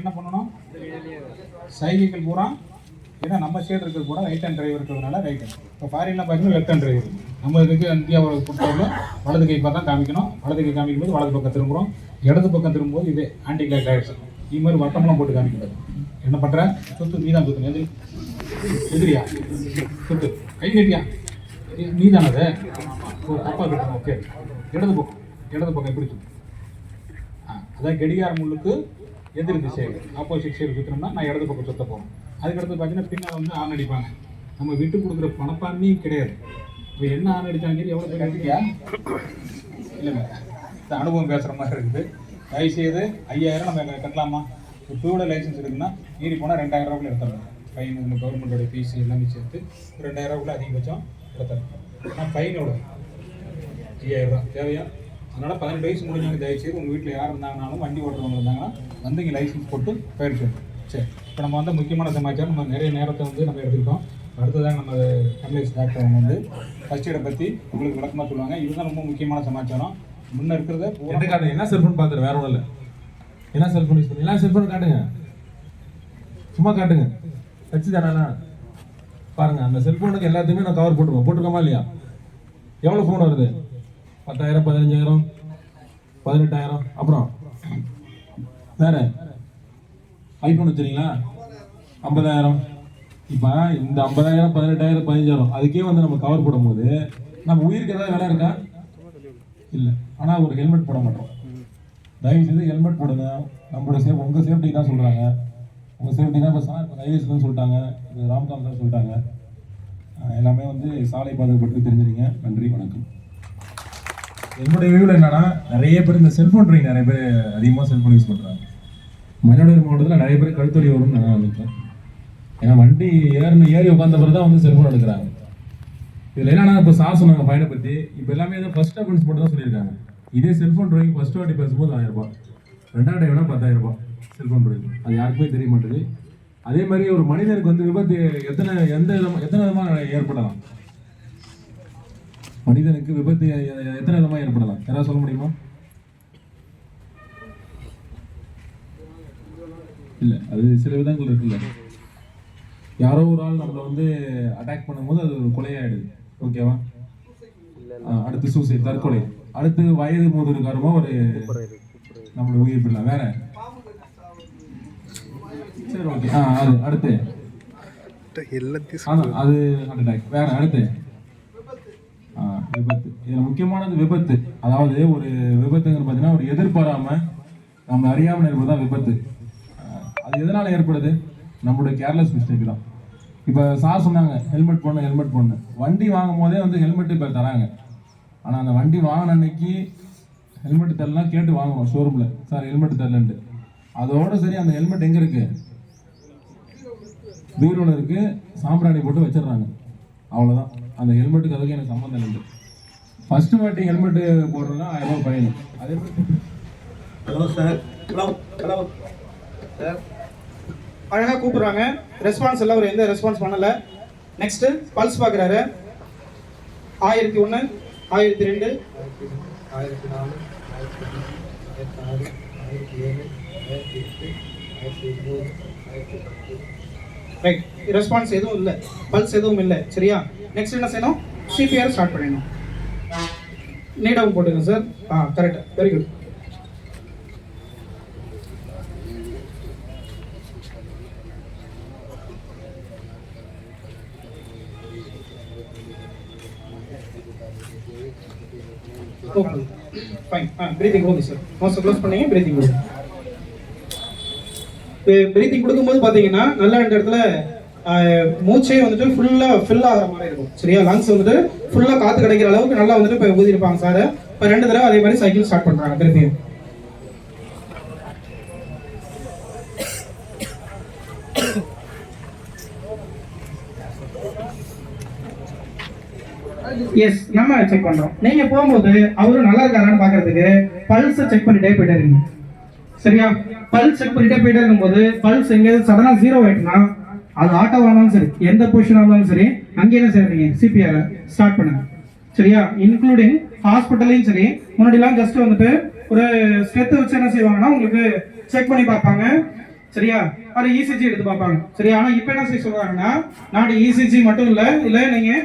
என்ன பண்ணணும்? சைகைகள் பூரா ஏன்னா நம்ம சைடு இருக்கிறது பூரா ரைட் ஹேண்ட் டிரைவர் இருக்கிறதுனால ரைட் ஹேண்ட் இப்போ ஃபாரின்லாம் பார்த்தீங்கன்னா லெஃப்ட் ஹேண்ட் டிரைவர் நம்ம இதுக்கு இந்தியாவை பொறுத்தவரை வலது கை பார்த்தா காமிக்கணும். வலது கை காமிக்கும் போது வலது பக்கம் திரும்புகிறோம் இடது பக்கம் திரும்பும்போது இது ஆன்டி கிளாக் டைரக்ஷன் இது மாதிரி வட்டமெல்லாம் போட்டு காமிக்கிறது. என்ன பண்ணுற சுத்து நீ தான் சுத்தணும். எதிரி. எதிரியா? சுத்து. கை கட்டியா? நீ தானது ஓ தப்பா இருக்கணும் ஓகே இடது பக்கம். இடது பக்கம் எப்படி சுத்து? அதாவது அதான் முள்ளுக்கு எதிர் திசையில் ஆப்போசிட் சைடு சுற்றினோம்னா நான் இடது பக்கம் சுத்த போகிறேன் அதுக்கடுத்து பார்த்தீங்கன்னா பின்னால் வந்து ஆண் அடிப்பாங்க. நம்ம விட்டு கொடுக்குற பணப்பான்மையும் கிடையாது. இப்போ என்ன ஆண் அடித்தாங்க எவ்வளோ பேர் அடிக்கியா இல்லைங்க இந்த அனுபவம் பேசுகிற மாதிரி இருக்குது. தயவுசெய்து ஐயாயிரம் நம்ம கட்டலாமா? இப்போ டூ வீலர் லைசன்ஸ் இருக்குன்னா மீறி போனால் ரெண்டாயிரம் ரூபாய்க்குள்ள எடுத்துடலாம். ஃபைன் நம்ம கவர்மெண்டோட ஃபீஸ் எல்லாமே சேர்த்து ரெண்டாயிரம் ரூபாய்க்குள்ள அதிகபட்சம் எடுத்துடலாம். ஆனால் ஃபைனோட ஐயாயிரம் ரூபா தேவையா? அதனால பதினெட்டு வயசு முடிஞ்சவங்க தயவுசெய்து உங்கள் வீட்டில் யார் இருந்தாங்கனாலும் வண்டி ஓட்டுறவங்க இருந்தாங்கன்னா வந்து இங்கே லைசன்ஸ் போட்டு பயிற்சி சரி இப்போ நம்ம வந்து முக்கியமான சமாச்சாரம் நம்ம நிறைய நேரத்தை வந்து நம்ம எடுத்துக்கிட்டோம் அடுத்ததாக நம்ம கமலேஷ் டாக்டர் அவங்க வந்து ஃபர்ஸ்ட் எய்டை பற்றி உங்களுக்கு விளக்கமாக சொல்லுவாங்க. இதுதான் ரொம்ப முக்கியமான சமாச்சாரம். முன்ன இருக்கிறத பூரா என்ன காட்டுங்க என்ன செல்ஃபோன் பார்த்துரு? வேற ஒன்றும் இல்லை. என்ன செல்ஃபோன் யூஸ் பண்ணி? எல்லாம் செல்ஃபோன் காட்டுங்க. சும்மா காட்டுங்க. வச்சு தானா பாருங்க அந்த செல்ஃபோனுக்கு எல்லாத்தையுமே நான் கவர் போட்டுருவோம் போட்டிருக்கோமா இல்லையா? எவ்வளோ ஃபோன் வருது? பத்தாயிரம் பதினஞ்சாயிரம் பதினெட்டாயிரம் அப்புறம் வேற ஐஃபோன் வச்சுருங்களா ஐம்பதாயிரம். இப்போ இந்த ஐம்பதாயிரம் பதினெட்டாயிரம் பதினஞ்சாயிரம் அதுக்கே வந்து நம்ம கவர் போடும்போது நம்ம உயிருக்கு ஏதாவது விலை இருக்கா? இல்லை. ஆனால் ஒரு ஹெல்மெட் போட மாட்டோம். தயவு செய்து ஹெல்மெட் போடுங்க. நம்மளோட சேஃப் உங்கள் சேஃப்டி தான் சொல்கிறாங்க உங்கள் சேஃப்டி தான் இப்போ சார் இப்போ ரைவேஸ்லாம் சொல்லிட்டாங்க. இது ராம்காம் தான் சொல்லிட்டாங்க. எல்லாமே வந்து சாலை பாதுகாப்பு தெரிஞ்சுருங்க. நன்றி வணக்கம். என்னுடைய வியூவில் என்னன்னா நிறைய பேர் இந்த செல்ஃபோன் ட்ரைங் நிறைய பேர் அதிகமாக செல்ஃபோன் யூஸ் பண்ணுறாங்க மயிலாடுதுறை மாவட்டத்தில் நிறைய பேர் கழுத்தொலி வரும்னு நான் நினைக்கிறேன். ஏன்னா வண்டி ஏறின ஏறி உட்காந்த பிறகு தான் வந்து செல்ஃபோன் எடுக்கிறாங்க. இதில் என்னன்னா இப்போ சார் சொன்னாங்க ஃபைனை பற்றி இப்போ எல்லாமே தான் ஃபர்ஸ்ட் அக்கௌண்ட்ஸ் மட்டும் தான் சொல்லியிருக்காங்க. இதே செல்ஃபோன் ட்ராயிங் ஃபர்ஸ்ட் வாட்டி பேசும்போது ஆயிரம் ரூபாய். ரெண்டாவது டைம்னா பத்தாயிரம் ரூபாய் செல்ஃபோன் ட்ராயிங் அது யாருக்குமே தெரிய மாட்டேது அதே மாதிரி ஒரு மனிதனுக்கு வந்து விபத்து எத்தனை எந்த விதமாக எத்தனை விதமாக ஏற்படலாம்? மனிதனுக்கு விபத்து எத்தனை விதமாக ஏற்படலாம்? யாராவது சொல்ல முடியுமா? இல்லை அது சில விதங்கள் இருக்குல்ல. யாரோ ஒரு ஆள் நம்மளை வந்து அட்டாக் பண்ணும்போது அது ஒரு கொலையாயிடுது. ஓகேவா அடுத்து சூசைட் தற்கொலை. அடுத்து வயது மூதூர் காரணமா ஒரு நம்மளோட உயிர் பிள்ளை வேற? சரி ஓகே ஆ அது அடுத்து. அது ஹார்ட் அட்டாக் வேற அடுத்து. விபத்து. இதில் முக்கியமானது விபத்து. அதாவது ஒரு விபத்துங்கிறது பார்த்தீங்கன்னா ஒரு எதிர்பாராம நம்ம அறியாமல் இருப்பது தான் விபத்து. அது எதனால் ஏற்படுது? நம்மளுடைய கேர்லெஸ் மிஸ்டேக் தான். இப்போ சார் சொன்னாங்க ஹெல்மெட் போடணும் ஹெல்மெட் போடணும். வண்டி வாங்கும் போதே வந்து ஹெல்மெட் இப்போ தராங்க. ஆனால் அந்த வண்டி வாங்கின அன்னைக்கு ஹெல்மெட் தரலாம் கேட்டு வாங்குவோம் ஷோரூமில் சார் ஹெல்மெட் தரலன்ட்டு. அதோட சரி அந்த ஹெல்மெட் எங்கே இருக்குது பீரோவில் இருக்குது சாம்பிராணி போட்டு வச்சிடுறாங்க. அவ்வளோதான் அந்த ஹெல்மெட்டுக்கு அதுக்கு எனக்கு சம்மந்தம் இல்லை. ஃபர்ஸ்ட் வாட்டி ஹெல்மெட் போடுறதுனா ஆயிரம் ரூபாய் ஃபைன் அதே மாதிரி hello sir hello hello sir அழகாக கூப்பிடுறாங்க. ரெஸ்பான்ஸ் எல்லாம் அவர் எந்த ரெஸ்பான்ஸ் பண்ணல. நெக்ஸ்ட் பல்ஸ் பார்க்குறாரு. ஆயிரத்தி ஒன்று ஆயிரத்தி ரெண்டு. ஆயிரத்தி நாலு ஆயிரத்தி ஆறு ஆயிரத்தி ஏழு ஆயிரத்தி எட்டு ஆயிரத்தி ஒம்பது ஆயிரத்தி பத்து. ரைட் ரெஸ்பான்ஸ் எதுவும் இல்லை. பல்ஸ் எதுவும் இல்லை. சரியா? நெக்ஸ்ட் என்ன செய்யணும்? சிபிஆர் ஸ்டார்ட் பண்ணிடணும். நீடவும் போட்டுங்க sir ah correct very good okay fine ah breathing okay sir most close பண்ணீங்க பிரீத்திங் ஓகே பிரீத்திங் கொடுக்கும்போது பார்த்தீங்கன்னா நல்லா இந்த இடத்துல ஆஹ், மூச்சே வந்துட்டு ஃபுல்லாக ஃபில் ஆகிற மாதிரி இருக்கும். சரியா? லங்ஸ் வந்துட்டு ஃபுல்லாக காற்று கிடைக்கிற அளவுக்கு நல்லா வந்துட்டு இப்போ ஊதிருப்பாங்க சார் இப்போ ரெண்டு தடவை அதே மாதிரி சைக்கிள் ஸ்டார்ட் பண்ணுறாங்க திருப்பியும் எஸ் நம்ம செக் பண்றோம். நீங்க போகும்போது அவரும் நல்லா இருக்காரான்னு பாக்குறதுக்கு பல்ஸ் செக் பண்ணிட்டே போயிட்டு இருக்கீங்க. சரியா? பல்ஸ் செக் பண்ணிட்டே போயிட்டே இருக்கும்போது பல்ஸ் எங்கேயாவது சடனா ஜீரோ ஆயிட்டுனா அது ஆட்டோ ஆனாலும் சரி எந்த பொசிஷனாக இருந்தாலும் சரி அங்கே என்ன செய்யறீங்க? சிபிஆர் ஸ்டார்ட் பண்ணுங்க. சரியா? இன்க்ளூடிங் ஹாஸ்பிட்டலையும் சரி முன்னாடிலாம் ஜஸ்ட் வந்துட்டு ஒரு ஸ்டெத்து வச்சு என்ன செய்வாங்கன்னா உங்களுக்கு செக் பண்ணி பார்ப்பாங்க. சரியா? அது இசிஜி எடுத்து பார்ப்பாங்க. சரியா? ஆனால் இப்போ என்ன செய்ய சொல்கிறாங்கன்னா நாட்டு இசிஜி மட்டும் இல்லை இல்லை நீங்கள்